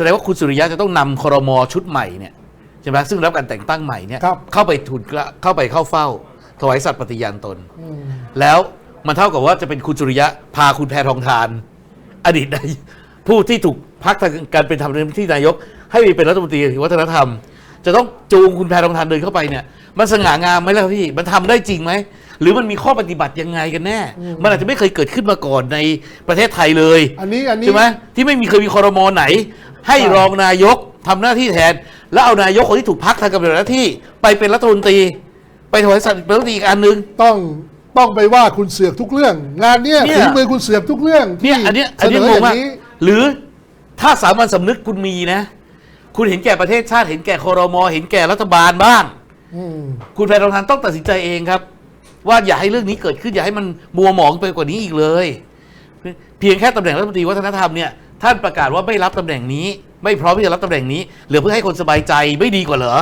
แสดงว่าคุณสุริยะจะต้องนำครมชุดใหม่เนี่ยใช่ไหมซึ่งรับการแต่งตั้งใหม่เนี่ยครับ เข้าไปทุนกระเข้าไปเข้าเฝ้า ถวายสัตย์ปฏิญาณตนอืมแล้วมันเท่ากับว่าจะเป็นคุณสุริยะพาคุณแพทองทาน อดีตนายผู้ที่ถูกพักทางการเป็นทำหน้าที่นายก ให้ไปเป็นรัฐมนตรีวัฒนธรรม จะต้องจูงคุณแพทองทานเดินเข้าไปเนี่ย มันสง่างามไหมล่ะพี่ มันทำได้จริงไหม หรือมันมีข้อปฏิบัติยังไงกันแน่ มันอาจจะไม่เคยเกิดขึ้นมาก่อนในประเทศไทยเลย อันนี้อันนี้ใช่ไหมที่ไม่มีเคยมีคอรมอไหน ให้ใช่รองนายกทำหน้าที่แทน แล้วเอานายกคนที่ถูกพักทางการปฏิบัติหน้าที่ไปเป็นรัฐมนตรี ไปถวายสัตย์เป็นรัฐมนตรีอีกอันหนึ่งต้องต้องไปว่าคุณเสือกทุกเรื่อง งานเนี้ยเนี่ยฝีมือคุณเสือกทุกเรื่องเนี่ยที่อันเนี้ยเสอันนเนี้ยองอย่างมากนี้หรือถ้าสามัญสำนึกคุณมีนะ คุณเห็นแก่ประเทศชาติเห็นแก่คอรมอเห็นแก่รัฐบาลบ้าง อืมคุณแพทองทานต้องตัดสินใจเองครับ ว่าอย่าให้เรื่องนี้เกิดขึ้นอย่าให้มันมัวหมองไปกว่านี้อีกเลย เพียงแค่ตำแหน่งรัฐมนตรีวัฒนธรรมเนี่ยท่านประกาศว่าไม่รับตำแหน่งนี้ ไม่พร้อมที่จะรับตำแหน่งนี้เหลือเพื่อให้คนสบายใจไม่ดีกว่าเหรอ